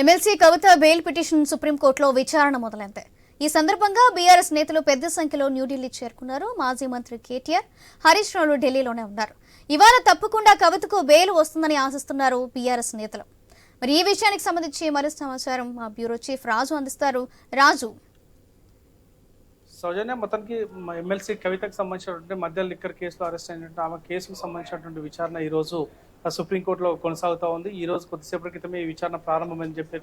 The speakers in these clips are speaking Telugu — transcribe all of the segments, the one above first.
ఎమ్మెల్సీ కవిత బెయిల్ పిటిషన్ సుప్రీంకోర్టులో విచారణ మొదలైంది. ఈ సందర్భంగా బీఆర్ఎస్ నేతలు పెద్ద సంఖ్యలో న్యూఢిల్లీ చేరుకున్నారు. మాజీ మంత్రి కేటీఆర్ హరీష్ రావులు ఢిల్లీలోనే ఉన్నారు. ఇవాళ తప్పకుండా కవితకు బెయిల్ వస్తుందని ఆశిస్తున్నారు బీఆర్ఎస్ నేతలు. మరి ఈ విషయానికి సంబంధించి మరింత సమాచారం మా బ్యూరో చీఫ్ రాజు అందిస్తారు. రాజు. సౌజన్య మొత్తానికి ఎమ్మెల్సీ కవితకు సంబంధించినటువంటి మధ్య లిక్కర్ కేసులో అరెస్ట్ అయినటువంటి ఆమె కేసుకు సంబంధించినటువంటి విచారణ ఈ రోజు సుప్రీంకోర్టులో కొనసాగుతూ ఉంది. ఈ రోజు కొద్దిసేపటి క్రితమే ఈ విచారణ ప్రారంభమని చెప్పి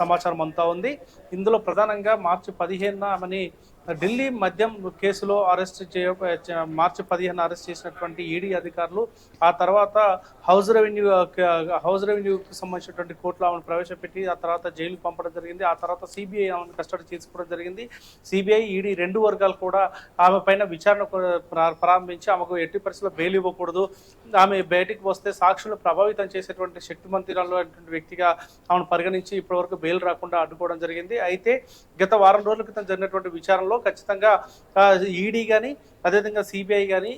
సమాచారం అంతా ఉంది. ఇందులో ప్రధానంగా మార్చి పదిహేనున ఆమెని ఢిల్లీ మద్యం కేసులో అరెస్ట్ చేయ మార్చి పదిహేను అరెస్ట్ చేసినటువంటి ఈడీ అధికారులు ఆ తర్వాత హౌస్ రెవెన్యూ హౌస్ రెవెన్యూకి సంబంధించినటువంటి కోర్టులో ఆమెను ప్రవేశపెట్టి ఆ తర్వాత జైలుకు పంపడం జరిగింది. ఆ తర్వాత సిబిఐ ఆమెను కస్టడీ తీసుకోవడం జరిగింది. సిబిఐ ఈడీ రెండు వర్గాలు కూడా ఆమె పైన విచారణ ప్రారంభించి ఆమెకు ఎట్టి పరిస్థితుల్లో బెయిల్ ఇవ్వకూడదు. ఆమె బయటికి వస్తే సాక్షులు ప్రభావితం చేసేటువంటి శక్తిమంతురాలు అనేటువంటి వ్యక్తిగా ఆమెను పరిగణించి ఇప్పటివరకు బెయిల్ రాకుండా అడ్డుకోవడం జరిగింది. అయితే గత వారం రోజుల క్రితం జరిగినటువంటి విచారణలో ఖచ్చితంగా ఈడీ కానీ అదేవిధంగా సిబిఐ కానీ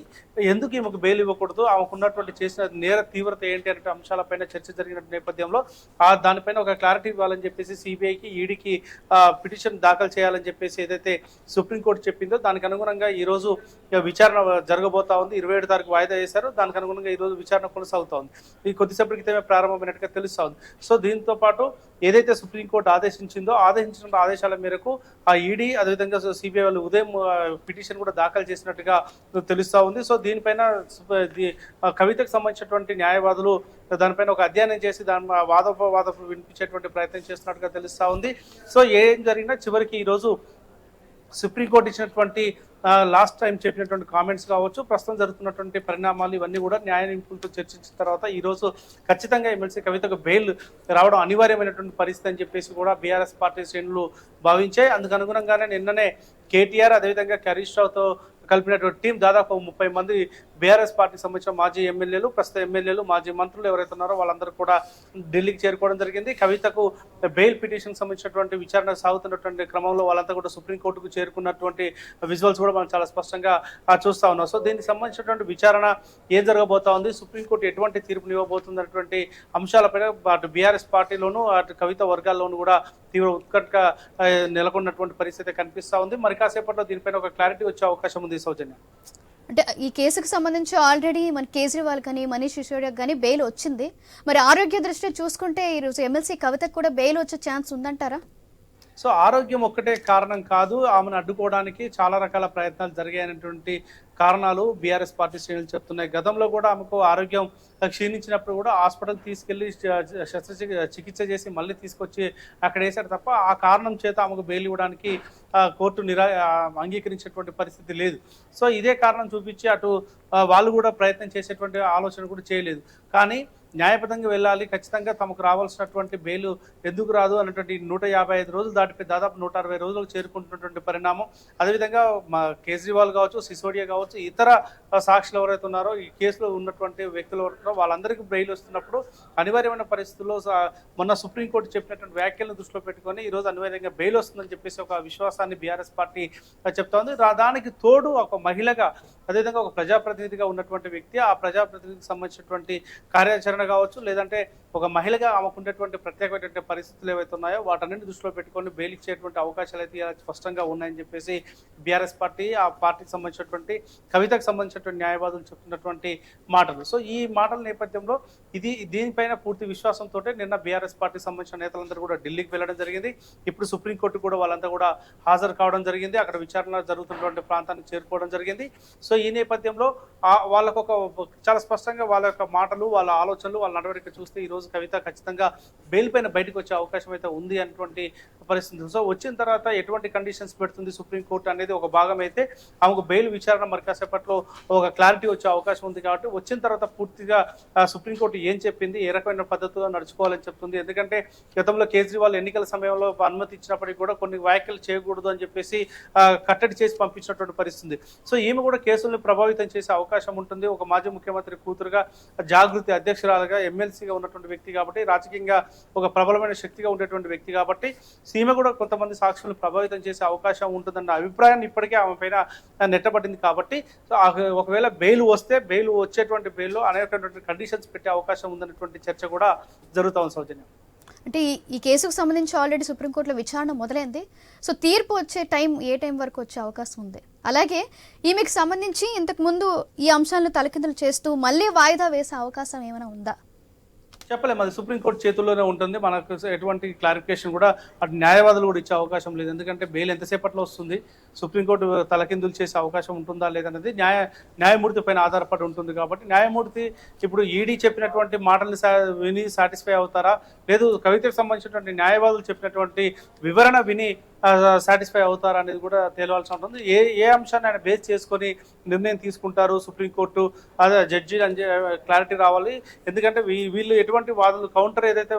ఎందుకు ఈమెకు బెయిల్ ఇవ్వకూడదు? ఆమెకు ఉన్నటువంటి చేసిన నేర తీవ్రత ఏంటి అనే అంశాలపైన చర్చ జరిగిన నేపథ్యంలో ఆ దానిపైన ఒక క్లారిటీ ఇవ్వాలని చెప్పేసి సిబిఐకి ఈడీకి పిటిషన్ దాఖలు చేయాలని చెప్పేసి ఏదైతే సుప్రీంకోర్టు చెప్పిందో దానికి అనుగుణంగా ఈరోజు విచారణ జరగబోతా ఉంది. ఇరవై ఏడు తారీఖు వాయిదా వేశారు. దానికి అనుగుణంగా ఈరోజు విచారణ కొనసాగుతా ఉంది. ఈ కొద్దిసేపటి క్రితమే ప్రారంభమైనట్టుగా తెలుస్తూ ఉంది. సో దీంతో పాటు ఏదైతే సుప్రీంకోర్టు ఆదేశించిందో ఆదేశించిన ఆదేశాల మేరకు ఆ ఈడీ అదేవిధంగా సిబిఐ వాళ్ళు ఉదయం పిటిషన్ కూడా దాఖలు చేసినట్టుగా తెలుస్తూ ఉంది. సో దీనిపైన కవితకు సంబంధించినటువంటి న్యాయవాదులు దానిపైన ఒక అధ్యయనం చేసి దాని వాదోపవాదం వినిపించేటువంటి ప్రయత్నం చేస్తున్నట్టుగా తెలుస్తూ ఉంది. సో ఏం జరిగినా చివరికి ఈరోజు సుప్రీంకోర్టు ఇచ్చినటువంటి లాస్ట్ టైం చెప్పినటువంటి కామెంట్స్ కావచ్చు ప్రస్తుతం జరుగుతున్నటువంటి పరిణామాలు ఇవన్నీ కూడా న్యాయ నిపుణులతో చర్చించిన తర్వాత ఈరోజు ఖచ్చితంగా ఎమ్మెల్సీ కవితకు బెయిల్ రావడం అనివార్యమైనటువంటి పరిస్థితి అని చెప్పేసి కూడా బీఆర్ఎస్ పార్టీ శ్రేణులు భావించాయి. అందుకు అనుగుణంగానే నిన్ననే కేటీఆర్ అదేవిధంగా హరీష్ రావుతో కలిపినటువంటి టీం దాదాపు ముప్పై మంది బీఆర్ఎస్ పార్టీకి సంబంధించిన మాజీ ఎమ్మెల్యేలు ప్రస్తుత ఎమ్మెల్యేలు మాజీ మంత్రులు ఎవరైతే ఉన్నారో వాళ్ళందరూ కూడా ఢిల్లీకి చేరుకోవడం జరిగింది. కవితకు బెయిల్ పిటిషన్ సంబంధించినటువంటి విచారణ సాగుతున్నటువంటి క్రమంలో వాళ్ళంతా కూడా సుప్రీంకోర్టుకు చేరుకున్నటువంటి విజువల్స్ కూడా మనం చాలా స్పష్టంగా చూస్తూ ఉన్నాం. సో దీనికి సంబంధించినటువంటి విచారణ ఏం జరగబోతా ఉంది? సుప్రీంకోర్టు ఎటువంటి తీర్పుని ఇవ్వబోతుంది అన్నటువంటి అంశాలపైన అటు బీఆర్ఎస్ పార్టీలోను అటు కవిత వర్గాల్లోనూ కూడా తీవ్ర ఉత్కంఠ నెలకొన్నటువంటి పరిస్థితి కనిపిస్తూ ఉంది. మరి కాసేపట్లో దీనిపైన ఒక క్లారిటీ వచ్చే అవకాశం ఉంది సౌజన్య. అంటే ఈ కేసుకు సంబంధించి ఆల్రెడీ మన కేజ్రీవాల్ కానీ మనీష్ సిసోడియా కానీ బెయిల్ వచ్చింది. మరి ఆరోగ్య దృష్ట్యా చూసుకుంటే ఈరోజు ఎమ్మెల్సీ కవితకు కూడా బెయిల్ వచ్చే ఛాన్స్ ఉందంటారా? సో ఆరోగ్యం ఒక్కటే కారణం కాదు ఆమెను అడ్డుకోవడానికి చాలా రకాల ప్రయత్నాలు జరిగాయనటువంటి కారణాలు బీఆర్ఎస్ పార్టీ శ్రేణులు చెప్తున్నాయి. గతంలో కూడా ఆమెకు ఆరోగ్యం క్షీణించినప్పుడు కూడా హాస్పిటల్ తీసుకెళ్ళి శస్త్రచికి చికిత్స చేసి మళ్ళీ తీసుకొచ్చి అక్కడ వేశారు తప్ప ఆ కారణం చేత ఆమెకు బెయిల్ ఇవ్వడానికి కోర్టు నిరా అంగీకరించేటువంటి పరిస్థితి లేదు. సో ఇదే కారణం చూపించి అటు వాళ్ళు కూడా ప్రయత్నం చేసేటువంటి ఆలోచన కూడా చేయలేదు. కానీ న్యాయబద్ధంగా వెళ్ళాలి ఖచ్చితంగా తమకు రావాల్సినటువంటి బెయిల్ ఎందుకు రాదు అన్నటువంటి నూట యాభై ఐదు రోజులు దాటిపోయి దాదాపు నూట అరవై రోజులు చేరుకుంటున్నటువంటి పరిణామం. అదేవిధంగా మా కేజ్రీవాల్ కావచ్చు సిసోడియా కావచ్చు ఇతర సాక్షులు ఎవరైతే ఉన్నారో ఈ కేసులో ఉన్నటువంటి వ్యక్తులు ఎవరైతే ఉన్నారో వాళ్ళందరికీ బెయిల్ వస్తున్నప్పుడు అనివార్యమైన పరిస్థితుల్లో స- మొన్న సుప్రీంకోర్టు చెప్పినటువంటి వ్యాఖ్యలను దృష్టిలో పెట్టుకొని ఈ రోజు అనివార్యంగా బెయిల్ వస్తుందని చెప్పేసి ఒక విశ్వాసాన్ని బీఆర్ఎస్ పార్టీ చెప్తోంది. చెప్తా ఉంది రా- దానికి తోడు ఒక మహిళగా అదేవిధంగా ఒక ప్రజాప్రతినిధిగా ఉన్నటువంటి వ్యక్తి ఆ ప్రజాప్రతినిధికి సంబంధించినటువంటి కార్యాచరణ కావచ్చు లేదంటే ఒక మహిళగా ఆమెకుండేటువంటి ప్రత్యేకమైనటువంటి పరిస్థితులు ఏవైతే ఉన్నాయో వాటన్నింటి దృష్టిలో పెట్టుకొని బెయిల్ ఇచ్చేటువంటి అవకాశాలు అయితే స్పష్టంగా ఉన్నాయని చెప్పేసి బీఆర్ఎస్ పార్టీ ఆ పార్టీకి సంబంధించినటువంటి కవితకు సంబంధించినటువంటి న్యాయవాదులు చెప్తున్నటువంటి మాటలు. సో ఈ మాటల నేపథ్యంలో ఇది దీనిపైన పూర్తి విశ్వాసంతో నిన్న బీఆర్ఎస్ పార్టీ సంబంధించిన నేతలందరూ కూడా ఢిల్లీకి వెళ్ళడం జరిగింది. ఇప్పుడు సుప్రీంకోర్టు కూడా వాళ్ళంతా కూడా హాజరు కావడం జరిగింది. అక్కడ విచారణ జరుగుతున్నటువంటి ప్రాంతానికి చేరుకోవడం జరిగింది. సో ఈ నేపథ్యంలో వాళ్ళకు ఒక చాలా స్పష్టంగా వాళ్ళ యొక్క మాటలు వాళ్ళ ఆలోచనలు వాళ్ళ నడవడిక చూస్తే ఈ రోజు కవిత ఖచ్చితంగా బెయిల్ పైన బయటకు వచ్చే అవకాశం అయితే ఉంది అన్నటువంటి పరిస్థితి. సో వచ్చిన తర్వాత ఎటువంటి కండిషన్స్ పెడుతుంది సుప్రీంకోర్టు అనేది ఒక భాగం అయితే ఆమెకు బెయిల్ విచారణ మరి కాసేపట్లో ఒక క్లారిటీ వచ్చే అవకాశం ఉంది కాబట్టి వచ్చిన తర్వాత పూర్తిగా సుప్రీంకోర్టు ఏం చెప్పింది ఏ రకమైన పద్ధతిలో నడుచుకోవాలని చెప్తుంది. ఎందుకంటే గతంలో కేజ్రీవాల్ ఎన్నికల సమయంలో అనుమతి ఇచ్చినప్పటికీ కూడా కొన్ని వ్యాఖ్యలు చేయకూడదు అని చెప్పేసి కట్టడి చేసి పంపించినటువంటి పరిస్థితి. సో ఈమె కూడా కేసుల్ని ప్రభావితం చేసే అవకాశం ఉంటుంది. ఒక మాజీ ముఖ్యమంత్రి కూతురుగా జాగృతి అధ్యక్షురాలుగా ఎమ్మెల్సీగా ఉన్నటువంటి వ్యక్తి కాబట్టి రాజకీయంగా ఒక ప్రబలమైన శక్తిగా ఉండేటువంటి వ్యక్తి కాబట్టి సీమ కూడా కొంతమంది సాక్షులను ప్రభావితం చేసే అవకాశం ఉంటుందన్న అభిప్రాయాన్ని ఇప్పటికే ఆమె పైన నెట్టబడింది కాబట్టి సో ఒకవేళ బెయిల్ వస్తే బెయిల్ వచ్చేటువంటి బెయిల్లో అనేకటువంటి కండిషన్స్ పెట్టే అవకాశం ఉందన్నటువంటి చర్చ కూడా జరుగుతా ఉంది సౌజన్యం. అంటే ఈ- కేసుకు సంబంధించి ఆల్రెడీ సుప్రీంకోర్టులో విచారణ మొదలైంది. సో తీర్పు వచ్చే టైం ఏ టైం వరకు వచ్చే అవకాశం ఉంది. అలాగే ఈమెకు సంబంధించి ఇంతకు ముందు ఈ అంశాలను తలకిందులు చేస్తూ మళ్ళీ వాయిదా వేసే అవకాశం ఏమైనా ఉందా? చెప్పలేము. అది సుప్రీంకోర్టు చేతుల్లోనే ఉంటుంది. మనకు ఎటువంటి క్లారిఫికేషన్ కూడా అటు న్యాయవాదులు కూడా ఇచ్చే అవకాశం లేదు. ఎందుకంటే బెయిల్ ఎంతసేపట్లో వస్తుంది? సుప్రీంకోర్టు తలకిందులు చేసే అవకాశం ఉంటుందా లేదన్నది న్యాయ న్యాయమూర్తి పైన ఆధారపడి ఉంటుంది కాబట్టి న్యాయమూర్తి ఇప్పుడు ఈడీ చెప్పినటువంటి మాటలు సా- విని సాటిస్ఫై అవుతారా? లేదు కవితకు సంబంధించినటువంటి న్యాయవాదులు చెప్పినటువంటి వివరణ విని సాటిస్ఫై అవుతారా అనేది కూడా తేలవాల్సి ఉంటుంది. ఏ ఏ అంశాన్ని ఆయన బేస్ చేసుకొని నిర్ణయం తీసుకుంటారు సుప్రీంకోర్టు అదే జడ్జి అని క్లారిటీ రావాలి. ఎందుకంటే వీళ్ళు ఎటువంటి వాదనలు కౌంటర్ ఏదైతే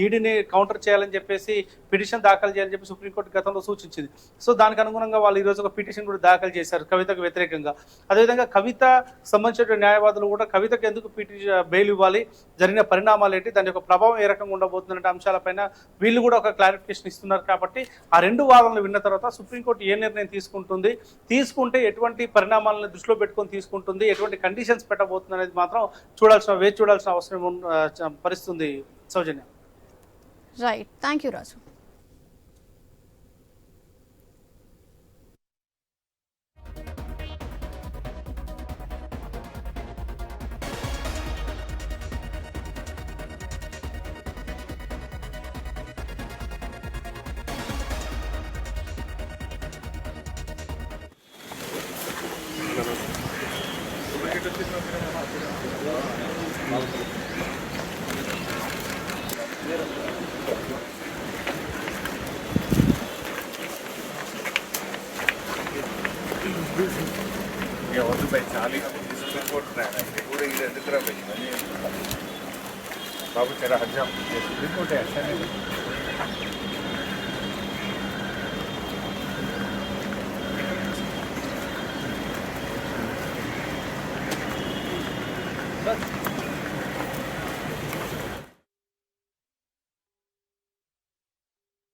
ఈడీని కౌంటర్ చేయాలని చెప్పేసి పిటిషన్ దాఖలు చేయాలని చెప్పి సుప్రీంకోర్టు గతంలో సూచించింది. సో దానికి అనుగుణంగా వాళ్ళు ఈరోజు ఒక పిటిషన్ కూడా దాఖలు చేశారు కవితకు వ్యతిరేకంగా. అదేవిధంగా కవిత సంబంధించిన న్యాయవాదులు కూడా కవితకు ఎందుకు పిటిషన్ బెయిల్ ఇవ్వాలి జరిగిన పరిణామాలు ఏంటి దాని యొక్క ప్రభావం ఏ రకంగా ఉండబోతుందనే అంశాలపైన వీళ్ళు కూడా ఒక క్లారిఫికేషన్ ఇస్తున్నారు కాబట్టి ఆ రెండు వాదనలు విన్న తర్వాత సుప్రీంకోర్టు ఏ నిర్ణయం తీసుకుంటుంది? తీసుకుంటే ఎటువంటి పరిణామాలను దృష్టిలో పెట్టుకొని తీసుకుంటుంది? ఎటువంటి కండిషన్స్ పెట్టబోతుంది అనేది మాత్రం చూడాల్సిన వేచి చూడాల్సిన అవసరం పరిస్థితి ఉంది Soujanya. Right thank you Raju ఇక వద్దు బై చాలీ తీసుకుంటున్నాను ఇది కూడా ఇది ఎందుకు రా బై ఇవన్నీ బాబు చెర హజాం సుప్రీం కోర్టు యాక్షన్